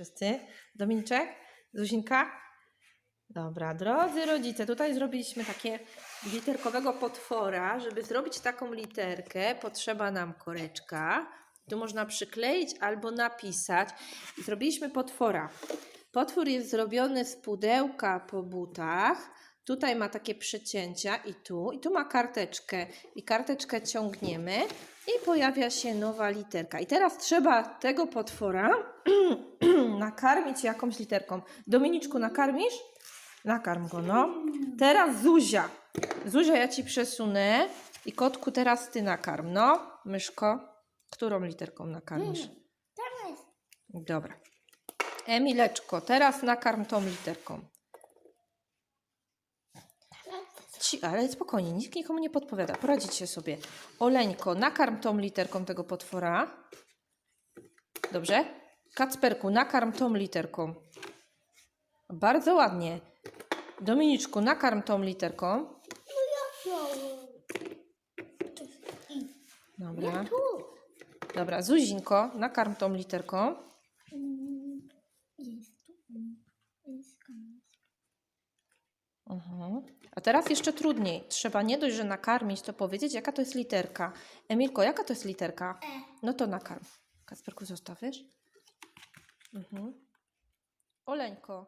Wszyscy? Dominiczek? Zuzinka? Dobra, drodzy rodzice, tutaj zrobiliśmy takie literkowego potwora. Żeby zrobić taką literkę, potrzeba nam koreczka. Tu można przykleić albo napisać. I Zrobiliśmy potwora. Potwór jest zrobiony z pudełka po butach. Tutaj ma takie przecięcia i tu. I tu ma karteczkę. I karteczkę ciągniemy i pojawia się nowa literka. I teraz trzeba tego potwora nakarmić jakąś literką. Dominiczku, nakarmisz? Nakarm go, no. Teraz Zuzia. Zuzia, ja ci przesunę. I kotku, teraz ty nakarm. No, myszko, którą literką nakarmisz? Dobra. Emileczko, teraz nakarm tą literką. Ci, ale spokojnie, nikt nikomu nie podpowiada. Poradzicie sobie. Oleńko, nakarm tą literką tego potwora. Dobrze? Kacperku, nakarm tą literką. Bardzo ładnie. Dominiczku, nakarm tą literką. Dobra. Tu. Dobra, Zuzinko, nakarm tą literką. Mm, Jest tu. Jest koniec. Mhm. A teraz jeszcze trudniej. Trzeba nie dość, że nakarmić, to powiedzieć, jaka to jest literka. Emilko, jaka to jest literka? E. No to nakarm. Kacperku, zostawisz? Mhm. Oleńko,